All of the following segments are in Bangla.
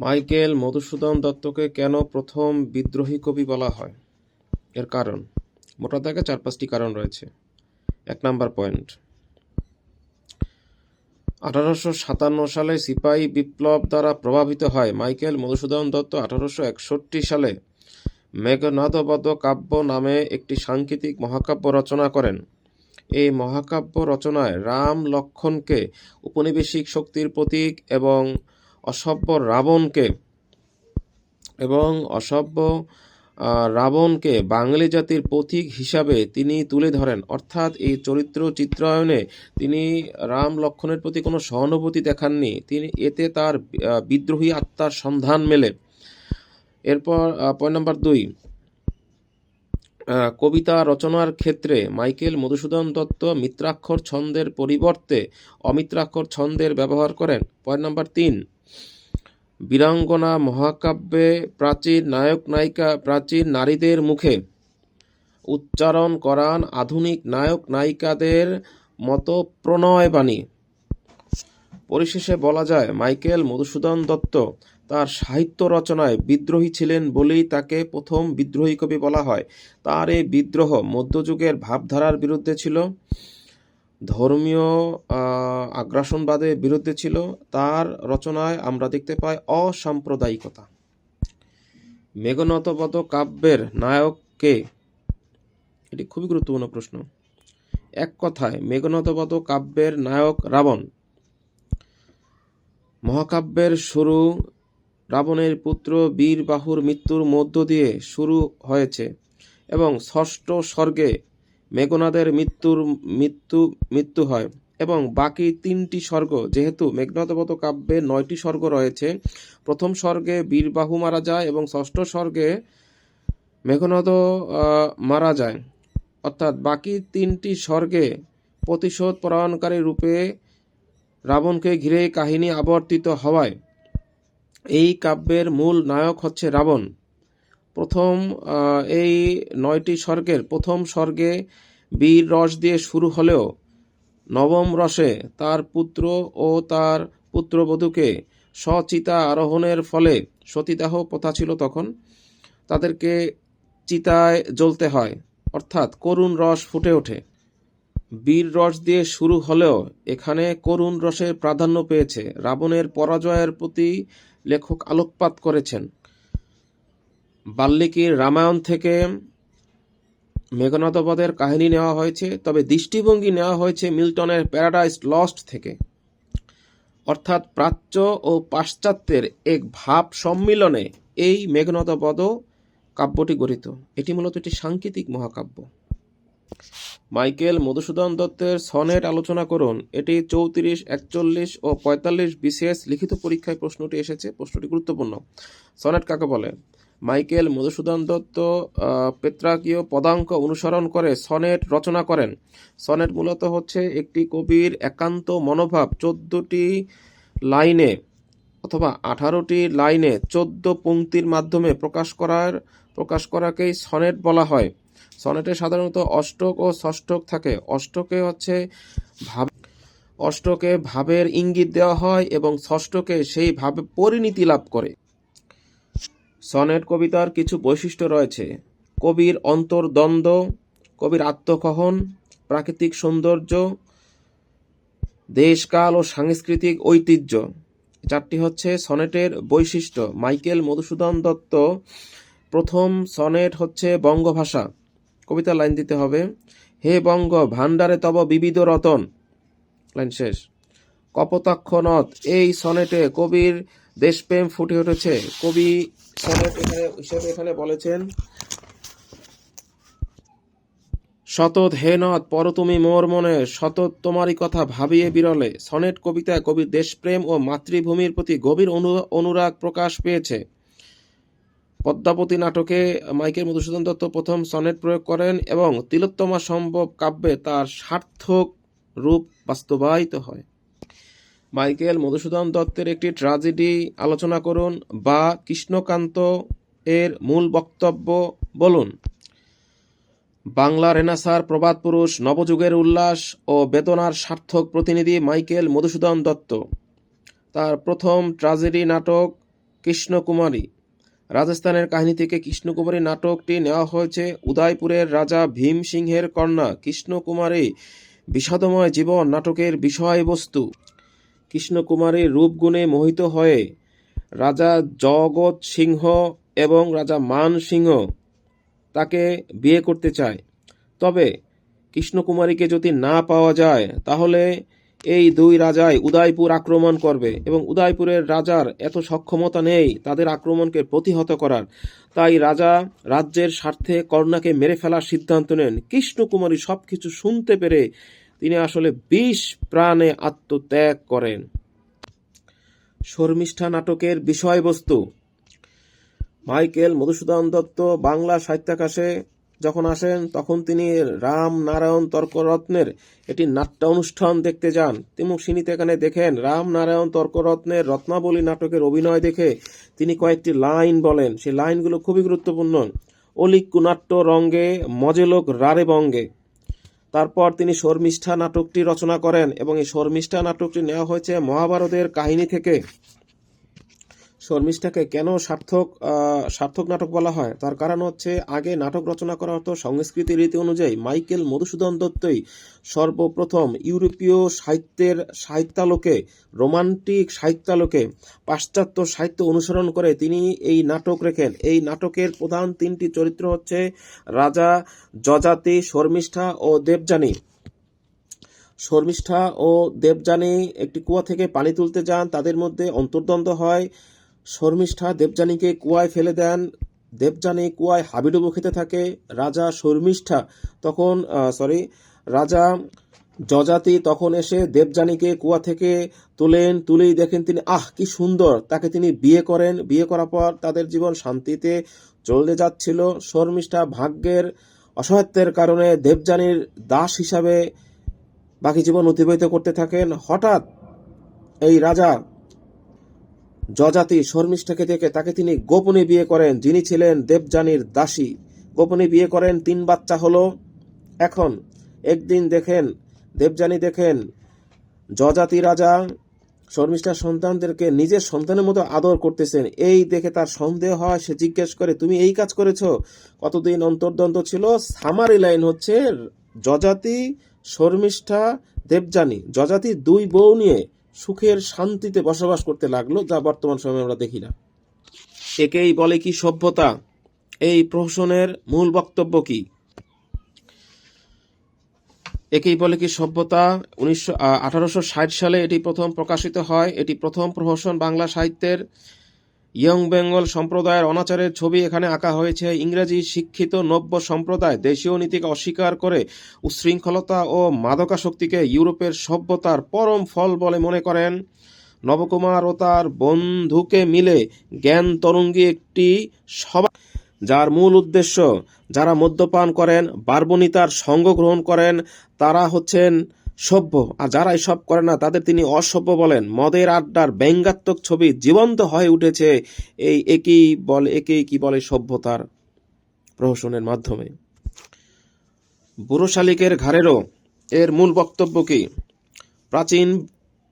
মাইকেল মধুসূদন দত্তকে কেন প্রথম বিদ্রোহী কবি বলা হয়? এর কারণ? মোটা দাগে চার পাঁচটি কারণ রয়েছে। এক নাম্বার পয়েন্ট। আঠারোশো সাতান্ন সালে সিপাহী বিপ্লব দ্বারা প্রভাবিত হয় মাইকেল মধুসূদন দত্ত আঠারোশো একষট্টি সালে মেঘনাদবধ কাব্য নামে একটি সাংকেতিক মহাকাব্য রচনা করেন। এই মহাকাব্য রচনায় রাম লক্ষণকে উপনিবেশিক শক্তির প্রতীক এবং অসভ্য রাবণকে এবং অসভ্য রাবণকে বাঙালি জাতির প্রতীক হিসাবে তিনি তুলে ধরেন। অর্থাৎ এই চরিত্র চিত্রায়নে তিনি রাম লক্ষণের প্রতি কোনো সহানুভূতি দেখাননি। তিনি, এতে তার বিদ্রোহী আত্মার সন্ধান মেলে। এরপর পয়েন্ট নাম্বার দুই। কবিতা রচনার ক্ষেত্রে মাইকেল মধুসূদন দত্ত মিত্রাক্ষর ছন্দের পরিবর্তে অমিত্রাক্ষর ছন্দের ব্যবহার করেন। পয়েন্ট নাম্বার তিন। বীরাঙ্গনা মহাকাব্যে প্রাচীন নায়ক নায়িকা, প্রাচীন নারীদের মুখে উচ্চারণ করান আধুনিক নায়ক নায়িকাদের মতো প্রণয় বাণী পরিশেষে বলা যায়, মাইকেল মধুসূদন দত্ত তার সাহিত্য রচনায় বিদ্রোহী ছিলেন বলেই তাকে প্রথম বিদ্রোহী কবি বলা হয়। তার এই বিদ্রোহ মধ্যযুগের ভাবধারার বিরুদ্ধে ছিল। ধর্মীয় আগ্রাসনবাদের বিরুদ্ধে ছিল, তার রচনায় আমরা দেখতে পাই অসাম্প্রদায়িকতা। মেঘনতবধ কাব্যের নায়ক কে এটি খুবই গুরুত্বপূর্ণ প্রশ্ন, এক কথায় মেঘনতবধ কাব্যের নায়ক রাবণ। মহাকাব্যের শুরু রাবণের পুত্র বীরবাহুর মৃত্যুর মধ্য দিয়ে শুরু হয়েছে এবং ষষ্ঠ স্বর্গে মেঘনাদের মৃত্যুর মৃত্যু মৃত্যু হয় এবং বাকি তিনটি স্বর্গ, যেহেতু মেঘনাদবত কাব্যে নয়টি স্বর্গ রয়েছে, প্রথম স্বর্গে বীরবাহু মারা যায় এবং ষষ্ঠ স্বর্গে মেঘনাদ মারা যায়। অর্থাৎ বাকি তিনটি স্বর্গে প্রতিশোধ পরায়ণকারী রূপে রাবণকে ঘিরে কাহিনী আবর্তিত হওয়ায় এই কাব্যের মূল নায়ক হচ্ছে রাবণ। প্রথম এই নয়টি স্বর্গের প্রথম স্বর্গে বীর রস দিয়ে শুরু হলেও নবম রসে তার পুত্র ও তার পুত্রবধূকে সচিতা আরোহণের ফলে সতীদাহ প্রথা ছিল তখন, তাদেরকে চিতায় জ্বলতে হয়। অর্থাৎ করুণ রস ফুটে ওঠে। বীর রস দিয়ে শুরু হলেও এখানে করুণ রসের প্রাধান্য পেয়েছে। রাবণের পরাজয়ের প্রতি লেখক আলোকপাত করেছেন। বাল্মীকির রামায়ণ থেকে মেঘনাদবধের কাহিনী নেওয়া হয়েছে, তবে দৃষ্টিভঙ্গি নেওয়া হয়েছে মিল্টনের প্যারাডাইস লস্ট থেকে। অর্থাৎ প্রাচ্য ও পাশ্চাত্যের এক ভাব সম্মিলনে এই মেঘনাদবধ কাব্যটি গঠিত। এটি মূলত একটি সাংকেতিক মহাকাব্য। মাইকেল মধুসূদন দত্তের সনেট আলোচনা করুন। এটি চৌত্রিশ, একচল্লিশ ও পঁয়তাল্লিশ বিশেষ লিখিত পরীক্ষায় প্রশ্নটি এসেছে। প্রশ্নটি গুরুত্বপূর্ণ। সনেট কাকে বলে? মাইকেল মধুসূদন দত্ত পেত্রাকীয় পদাঙ্ক অনুসরণ করে সনেট রচনা করেন। সনেট মূলত হচ্ছে একটি কবির একান্ত মনোভাব, চোদ্দটি লাইনে অথবা আঠারোটি লাইনে চোদ্দ পংক্তির মাধ্যমে প্রকাশ করার, প্রকাশ করাকেই সনেট বলা হয়। সনেটে সাধারণত অষ্টক ও ষষ্ঠক থাকে। অষ্টকে হচ্ছে ভাব, অষ্টকে ভাবের ইঙ্গিত দেওয়া হয় এবং ষষ্ঠকে সেই ভাবে পরিণতি লাভ করে। সনেট কবিতার কিছু বৈশিষ্ট্য রয়েছে। কবির অন্তর্দ্বন্দ্ব, কবির আত্মকহন, প্রাকৃতিক সৌন্দর্য, দেশকাল ও সাংস্কৃতিক ঐতিহ্য। চারটি হচ্ছে সনেটের বৈশিষ্ট্য। মাইকেল মধুসূদন দত্ত, প্রথম সনেট হচ্ছে বঙ্গভাষা। কবিতার লাইন দিতে হবে। হে বঙ্গ, ভাণ্ডারে তব বিবিধ রতন। লাইন শেষ। কপোতাক্ষ নদ এই সনেটে কবির দেশপ্রেম ফুটে উঠেছে। কবি সনেট এখানে হিসেবে এখানে বলেছেন শতৎ হে নদ পর তুমি মোর মনে শতৎ তোমারই কথা ভাবিয়ে বিরলে। সনেট কবিতায় কবির দেশপ্রেম ও মাতৃভূমির প্রতি গভীর অনু- অনুরাগ প্রকাশ পেয়েছে। পদ্মাবতী নাটকে মাইকেল মধুসূদন দত্ত প্রথম সনেট প্রয়োগ করেন এবং তিলোত্তমা সম্ভব কাব্যে তার সার্থক রূপ বাস্তবায়িত হয়। মাইকেল মধুসূদন দত্তের একটি ট্র্যাজেডি আলোচনা করুন বা কৃষ্ণকান্ত এর মূল বক্তব্য বলুন। বাংলা রেনাসার প্রবাদ পুরুষ, নবযুগের উল্লাস ও বেদনার সার্থক প্রতিনিধি মাইকেল মধুসূদন দত্ত। তার প্রথম ট্র্যাজেডি নাটক কৃষ্ণকুমারী। রাজস্থানের কাহিনী থেকে কৃষ্ণকুমারী নাটকটি নেওয়া হয়েছে উদয়পুরের রাজা ভীম সিংহের কন্যা কৃষ্ণকুমারী। বিষাদময় জীবন নাটকের বিষয়বস্তু। কৃষ্ণকুমারীর রূপগুণে মোহিত হয়ে রাজা জগৎ সিংহ এবং রাজা মান সিংহ তাকে বিয়ে করতে চায়। তবে কৃষ্ণকুমারীকে যদি না পাওয়া যায়, তাহলে এই দুই রাজাই উদয়পুর আক্রমণ করবে এবং উদয়পুরের রাজার এত সক্ষমতা নেই, তাদের আক্রমণকে প্রতিহত করার। তাই রাজা রাজ্যের স্বার্থে কর্ণাকে মেরে ফেলার সিদ্ধান্ত নেন। কৃষ্ণকুমারী সবকিছু শুনতে পেরে তিনি আসলে বিষ প্রাণে আত্মত্যাগ করেন। শর্মিষ্ঠা নাটকের বিষয়বস্তু। মাইকেল মধুসূদন দত্ত বাংলা সাহিত্যাকাশে যখন আসেন, তখন তিনি রাম নারায়ণ তর্করত্নের একটি নাট্য অনুষ্ঠান দেখতে যান। তিনি এখানে দেখেন, রাম নারায়ণ তর্করত্নের রত্নাবলী নাটকের অভিনয় দেখে তিনি কয়েকটি লাইন বলেন। সেই লাইনগুলো খুবই গুরুত্বপূর্ণ। অলিক কুনাট্য রঙ্গে মজেলোক রারে বঙ্গে। তারপর তিনি শর্মিষ্ঠা নাটকটি রচনা করেন এবং এই শর্মিষ্ঠা নাটকটি নেওয়া হয়েছে মহাভারতের কাহিনী থেকে। শর্মিষ্ঠাকে কেন সার্থক সার্থক নাটক বলা হয়? তার কারণ হচ্ছে, আগে নাটক রচনা করা হতো সংস্কৃতি রীতি অনুযায়ী। মাইকেল মধুসূদন দত্তই সর্বপ্রথম ইউরোপীয় সাহিত্যের সাহিত্যালোকে, রোমান্টিক সাহিত্যালোকে, পাশ্চাত্য সাহিত্য অনুসরণ করে তিনি এই নাটক রেখেন। এই নাটকের প্রধান তিনটি চরিত্র হচ্ছে রাজা, যজাতি, শর্মিষ্ঠা ও দেবযানী। শর্মিষ্ঠা ও দেবযানী একটি কুয়া থেকে পানি তুলতে যান। তাদের মধ্যে অন্তর্দ্বন্দ্ব হয়। শর্মিষ্ঠা দেবযানীকে কুয়ায় ফেলে দেন। দেবযানী কুয়ায় হাবিডুবু খেতে থাকে। রাজা শর্মিষ্ঠা তখন সরি রাজা যজাতি তখন এসে দেবযানীকে কুয়া থেকে তোলেন। তুলেই দেখেন তিনি, আহ, কি সুন্দর! তাকে তিনি বিয়ে করেন। বিয়ে করার পর তাদের জীবন শান্তিতে চলতে যাচ্ছিল। শর্মিষ্ঠা ভাগ্যের অসহায়ত্বের কারণে দেবযানীর দাস হিসাবে বাকি জীবন অতিবাহিত করতে থাকেন। হঠাৎ এই রাজা যজাতি শর্মিষ্ঠাকে দেখে তাকে তিনি গোপনে বিয়ে করেন। যিনি ছিলেন দেবযানীর দাসী। গোপনে বিয়ে করেন তিন বাচ্চা হলো। এখন একদিন দেখেন, দেবযানী দেখেন, যজাতি রাজা শর্মিষ্ঠার সন্তানদেরকে নিজের সন্তানের মতো আদর করতেছেন। এই দেখে তার সন্দেহ হয়, সে জিজ্ঞেস করে, তুমি এই কাজ করেছ? কতদিন অন্তর্দ্বন্দ্ব ছিল? সামারি লাইন হচ্ছে, যজাতি, শর্মিষ্ঠা, দেবযানী। যজাতি দুই বউ নিয়ে সুখের শান্তিতে বসবাস করতে লাগল, যা বর্তমান সময়ে আমরা দেখি না। একেই বলে কি সভ্যতা? এই প্রহসনের মূল বক্তব্য কি? একেই বলে কি সভ্যতা? উনিশশো সালে এটি প্রথম প্রকাশিত হয়। এটি প্রথম প্রহসন বাংলা সাহিত্যের ইয়ং বেঙ্গল সম্প্রদায়ের অনাচারের ছবি এখানে আঁকা হয়েছে। ইংরেজি শিক্ষিত নব্য সম্প্রদায় দেশীয় নীতিকে অস্বীকার করে উচ্ছৃঙ্খলতা ও মাদকাসক্তিকে ইউরোপের সভ্যতার পরম ফল বলে মনে করেন। নবকুমার ও তার বন্ধুকে মিলে জ্ঞান তরঙ্গী একটি সভা, যার মূল উদ্দেশ্য যারা মদ্যপান করেন, বার্বনিতার সঙ্গ গ্রহণ করেন, তারা হচ্ছেন সভ্য। আর যারা এসব করে না, তাদের তিনি অসভ্য বলেন। মদের আড্ডার ব্যঙ্গাত্মক ছবি জীবন্ত হয়ে উঠেছে এই একই বলে, একেই কি বলে সভ্যতার প্রহসনের মাধ্যমে। বুড়ো শালিকের ঘাড়েরও এর মূল বক্তব্য কি? প্রাচীন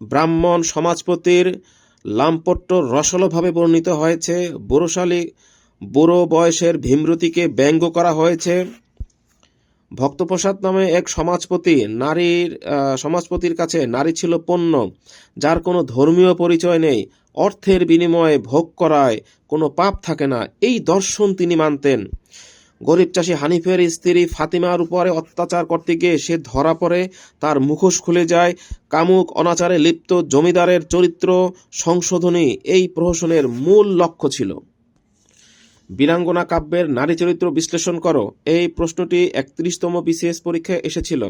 ব্রাহ্মণ সমাজপতির লাম্পট্য রসলভাবে বর্ণিত হয়েছে। বুড়ো শালিক বুড়ো বয়সের ভীমরতিকে ব্যঙ্গ করা হয়েছে। ভক্তপ্রসাদ নামে এক সমাজপতি নারীর সমাজপতির কাছে নারী ছিল পণ্য, যার কোনো ধর্মীয় পরিচয় নেই। অর্থের বিনিময়ে ভোগ করায় কোনো পাপ থাকে না। এই দর্শন তিনি মানতেন। গরিব চাষি হানিফের স্ত্রী ফাতিমার উপরে অত্যাচার করতে গিয়ে সে ধরা পড়ে, তার মুখোশ খুলে যায়। কামুক অনাচারে লিপ্ত জমিদারের চরিত্র সংশোধনী এই প্রহসনের মূল লক্ষ্য ছিল। বীরাঙ্গনা কাব্যের নারী চরিত্র বিশ্লেষণ করো। এই প্রশ্নটি একত্রিশতম বিসিএস পরীক্ষায় এসেছিল।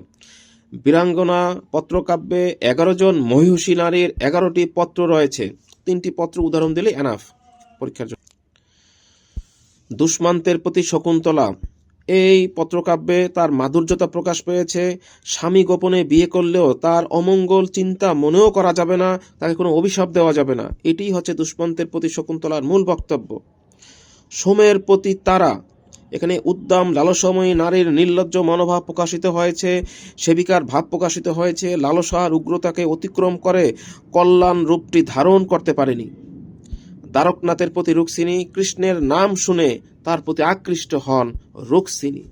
বীরাঙ্গনা পত্রকাব্যে এগারো জন মহিষী নারীর এগারোটি পত্র রয়েছে। তিনটি পত্র উদাহরণ দিলে এনাফ পরীক্ষার জন্য। দুষ্মান্তের প্রতি শকুন্তলা। এই পত্রকাব্যে তার মাধুর্যতা প্রকাশ পেয়েছে। স্বামী গোপনে বিয়ে করলেও তার অমঙ্গল চিন্তা মনেও করা যাবে না, তাকে কোনো অভিশাপ দেওয়া যাবে না। এটি হচ্ছে দুষ্মন্তের প্রতি শকুন্তলার মূল বক্তব্য। সোমের প্রতি তারা। এখানে উদ্দাম লালসময়ী নারীর নির্লজ্জ মনোভাব প্রকাশিত হয়েছে, সেবিকার ভাব প্রকাশিত হয়েছে, লালসার উগ্রতাকে অতিক্রম করে কল্যাণ রূপটি ধারণ করতে পারেনি। দ্বারকনাথের প্রতি রুক্সিনী কৃষ্ণের নাম শুনে তার প্রতি আকৃষ্ট হন রুক্মিণী